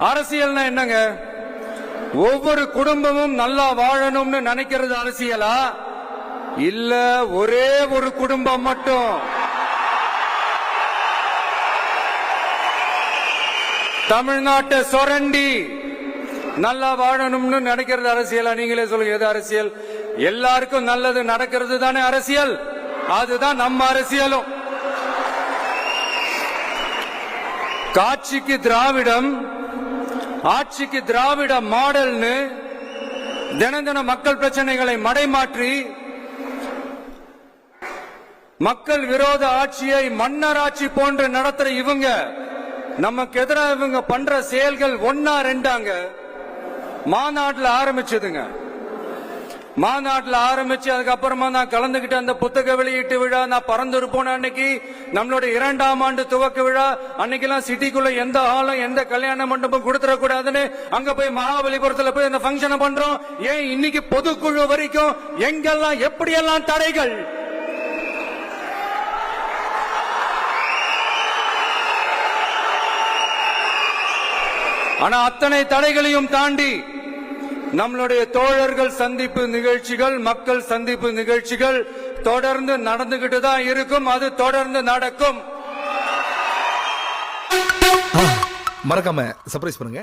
அரசியல்னா என்னங்க? ஒவ்வொரு குடும்பமும் நல்லா வாழணும்னு நினைக்கிறது அரசியலா? இல்ல ஒரே ஒரு குடும்பம் மட்டும்? தமிழ்நாட்டை சொரண்டி நல்லா வாழணும்னு நினைக்கிறது அரசியலா? நீங்களே சொல்லுங்க எது அரசியல்? எல்லாருக்கும் நல்லது நடக்கிறது தானே அரசியல். அதுதான் நம்ம அரசியலும். காட்சிக்கு திராவிடம் ஆட்சிக்கு திராவிட மாடல்னு தின தின மக்கள் பிரச்சனைகளை மடைமாற்றி மக்கள் விரோத ஆட்சியை மன்னர் ஆட்சி போன்று நடத்துற இவங்க நமக்கு எதிராக இவங்க பண்ற செயல்கள் ஒன்னா ரெண்டாங்க. மாநாட்டில் ஆரம்பிச்சதுங்க. மாநாட்டுல ஆரம்பிச்சு அதுக்கப்புறமா நான் கலந்துகிட்ட அந்த புத்தக வெளியீட்டு விழா நான் பறந்துருப்போன அன்னைக்கு நம்மளுடைய இரண்டாம் ஆண்டு துவக்க விழா அன்னைக்கெல்லாம் சிட்டிக்குள்ள எந்த ஹாலும் எந்த கல்யாண மண்டபம் கொடுத்துடக்கூடாதுன்னு அங்க போய் மகாபலிபுரத்துல போய் அந்த ஃபங்க்ஷனை பண்றோம். ஏன் இன்னைக்கு பொதுக்குழு வரைக்கும் எங்கெல்லாம் எப்படியெல்லாம் தடைகள்? ஆனா அத்தனை தடைகளையும் தாண்டி நம்மளுடைய தோழர்கள் சந்திப்பு நிகழ்ச்சிகள் மக்கள் சந்திப்பு நிகழ்ச்சிகள் தொடர்ந்து நடந்துகிட்டு தான் இருக்கும். அது தொடர்ந்து நடக்கும். மறக்காம சர்ப்ரைஸ் பண்ணுங்க.